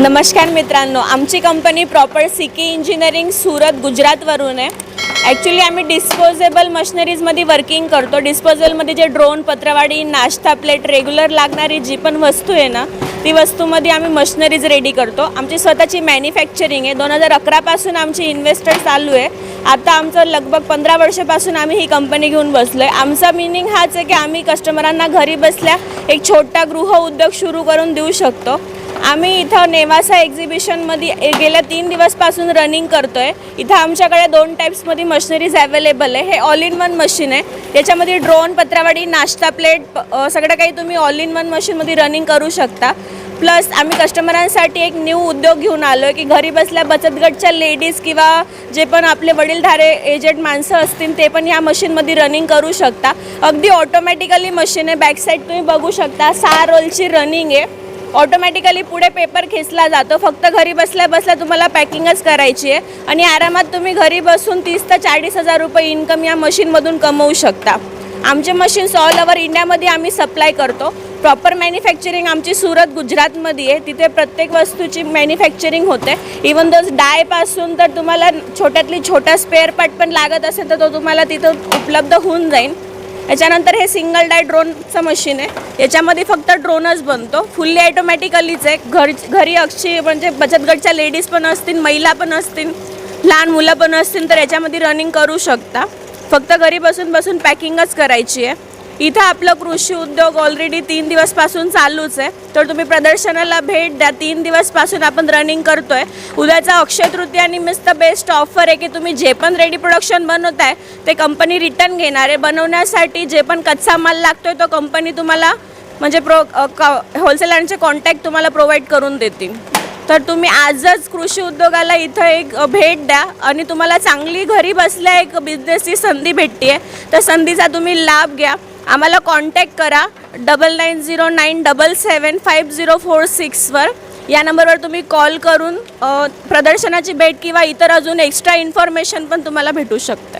नमस्कार मित्रांनो आमची कंपनी प्रॉपर सिकी इंजिनिअरिंग सुरत गुजरातवरून आहे. ॲक्च्युली आम्ही डिस्पोजेबल मशिनरीजमध्ये वर्किंग करतो. डिस्पोजेबलमध्ये जे ड्रोन पत्रवाडी नाश्ता प्लेट रेग्युलर लागणारी जी पण वस्तू आहे ना ती वस्तूमध्ये आम्ही मशिनरीज रेडी करतो. आमची स्वतःची मॅन्युफॅक्चरिंग आहे. दोन हजार अकरापासून आमची इन्व्हेस्टर चालू आहे. आता आमचं लगभग पंधरा वर्षापासून आम्ही ही कंपनी घेऊन बसलो आहे आमचा मिनिंग हाच आहे की आम्ही कस्टमरांना घरी बसल्या एक छोटा गृह उद्योग सुरू करून देऊ शकतो. आम्ही इथं नेवासा एक्झिबिशनमध्ये गेल्या तीन दिवसपासून रनिंग करतो आहे इथं आमच्याकडे दोन टाईप्समध्ये मशिनरीज अवेलेबल आहे. हे ऑल इन वन मशीन आहे. याच्यामध्ये ड्रोन पत्रावाडी नाश्ता प्लेट सगळं काही तुम्ही ऑल इन वन मशीनमध्ये रनिंग करू शकता. प्लस आम्ही कस्टमरांसाठी एक न्यू उद्योग घेऊन आलो आहे की घरी बसल्या बचत गटच्या लेडीज किंवा जे पण आपले वडीलधारे एजंट माणसं असतील ते पण ह्या मशीनमध्ये रनिंग करू शकता. अगदी ऑटोमॅटिकली मशीन आहे. बॅक साईड तुम्ही बघू शकता. सहा रोलची रनिंग आहे. ऑटोमॅटिकली पुढे पेपर खेचला जातो. फक्त घरी बसल्या बसल्या तुम्हाला पॅकिंगच करायची आहे. आणि आरामात तुम्ही घरी बसून तीस ते चाळीस हजार रुपये इन्कम या मशीनमधून कमवू शकता. आमचे मशीन्स ऑल ओव्हर इंडियामध्ये आम्ही सप्लाय करतो. प्रॉपर मॅन्युफॅक्चरिंग आमची सुरत गुजरातमध्ये आहे. तिथे प्रत्येक वस्तूची मॅन्युफॅक्चरिंग होते. इवन दोज डायपासून तर तुम्हाला छोट्यातली छोटा स्पेअर पार्ट पण लागत असेल तर तो तुम्हाला तिथं उपलब्ध होऊन जाईल. याच्यानंतर हे सिंगल डाय ड्रोनचं मशीन आहे. याच्यामध्ये फक्त ड्रोनच बनतो. फुल्ली ॲटोमॅटिकलीच आहे. घर घरी अक्षी म्हणजे बचत गटच्या लेडीज पण असतील महिला पण असतील लहान मुलं पण असतील तर याच्यामध्ये रनिंग करू शकता. फक्त घरी बसून बसून पॅकिंगच करायची आहे. इथं आपलं कृषी उद्योग ऑलरेडी तीन दिवसपासून चालूच आहे. तर तुम्ही प्रदर्शनाला भेट द्या. तीन दिवसपासून आपण रनिंग करतो आहे उद्याचा अक्षय तृतीया निमित्त बेस्ट ऑफर आहे की तुम्ही जे पण रेडी प्रोडक्शन बनवत आहे ते कंपनी रिटर्न घेणार आहे. बनवण्यासाठी जे पण कच्चा माल लागतो आहे तो कंपनी तुम्हाला म्हणजे प्रो होलसेलरचे कॉन्टॅक्ट तुम्हाला प्रोव्हाइड करून देतील. तर तुम्ही आजच कृषी उद्योगाला इथं एक भेट द्या. आणि तुम्हाला चांगली घरी बसल्या एक बिझनेसची संधी भेटते आहे तर संधीचा तुम्ही लाभ घ्या. आम्हाला कॉन्टॅक्ट करा. Double nine zero nine double seven five zero four सिक्सवर या नंबरवर तुम्ही कॉल करून प्रदर्शनाची भेट किंवा इतर अजून एक्स्ट्रा इन्फॉर्मेशन पण तुम्हाला भेटू शकते.